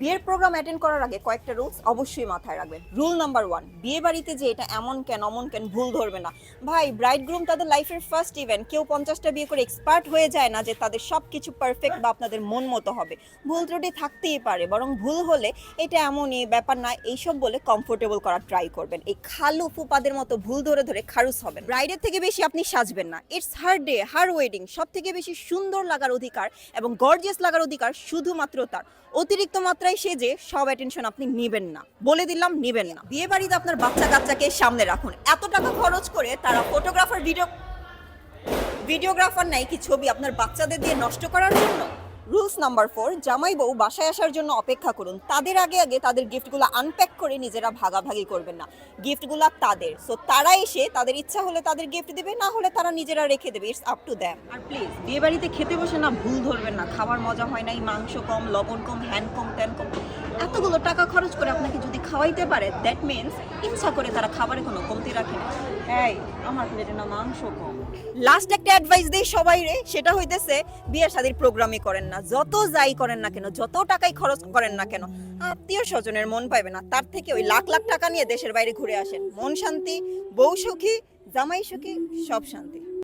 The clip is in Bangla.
বিয়ের প্রোগ্রাম অ্যাটেন্ড করার আগে কয়েকটা রুলস অবশ্যই মাথায় রাখবেন। রুল নাম্বার ওয়ান বিয়ে বাড়িতে যে এটা এমন কেন, অমন কেন, ভুল ধরবে না। ভাই ব্রাইড গ্রুম তাদের লাইফের ফার্স্ট ইভেন্ট কেউ পঞ্চাশটা বিয়ে করে এক্সপার্ট হয়ে যায় না যে তাদের সব কিছু পারফেক্ট বা আপনাদের মন মতো হবে। ভুল ত্রুটি থাকতেই পারে, বরং ভুল হলে এটা এমনই ব্যাপার না, এইসব বলে কমফোর্টেবল করার ট্রাই করবেন। এই খালু ফুপাদের মতো ভুল ধরে ধরে খারুস হবেন। ব্রাইডের থেকে বেশি আপনি সাজবেন না। It's her day her wedding সব থেকে বেশি সুন্দর লাগার অধিকার এবং গর্জিয়াস লাগার অধিকার শুধুমাত্র তার। অতিরিক্ত মাত্রায় সেজে সব অ্যাটেনশন আপনি নেবেন না। বলে দিলাম নেবেন না। বিয়ে বাড়িতে আপনার বাচ্চা কাচ্চাকে সামনে রাখুন। এত টাকা খরচ করে তারা ফটোগ্রাফার ভিডিও ভিডিওগ্রাফার নাই কি ছবি আপনার বাচ্চাদের দিয়ে নষ্ট করার জন্য? রুলস নাম্বার ফোর, জামাই বউ বাসায় আসার জন্য অপেক্ষা করুন। তাদের আগে আগে তাদের গিফটগুলো আনপ্যাক করে নিজেরা ভাগাভাগি করবেন না। গিফটগুলো তাদের। সো তারা এসে তাদের ইচ্ছা হলে তাদের গিফট দেবে, না হলে তারা নিজেরা রেখে দেবে। ইটস আপ টু দ্যাম আর প্লিজ বিয়ে বাড়িতে খেতে বসে না, ভুল ধরবেন না। খাবার মজা হয় নাই, মাংস কম, লবণ কম হ্যান কম ত্যান কম। এতগুলো টাকা খরচ করে আপনাকে যদি খাওয়াইতে পারে দ্যাট মিনস ইচ্ছা করে তারা খাবারে কোনো কমতি রাখে না। এই, আমার প্লেটে না মাংস কম। লাস্ট একটা অ্যাডভাইস দেই সবাই রে, সেটা হইতেছে বিয়ে শাদীর প্রোগ্রামই করেন না। যত যাই করেন না কেন, যত টাকাই খরচ করেন না কেন, আত্মীয় স্বজনের মন পাইবে না। তার থেকে ওই লাখ লাখ টাকা নিয়ে দেশের বাইরে ঘুরে আসেন। মন শান্তি, বউ সুখী, জামাই সুখী, সব শান্তি।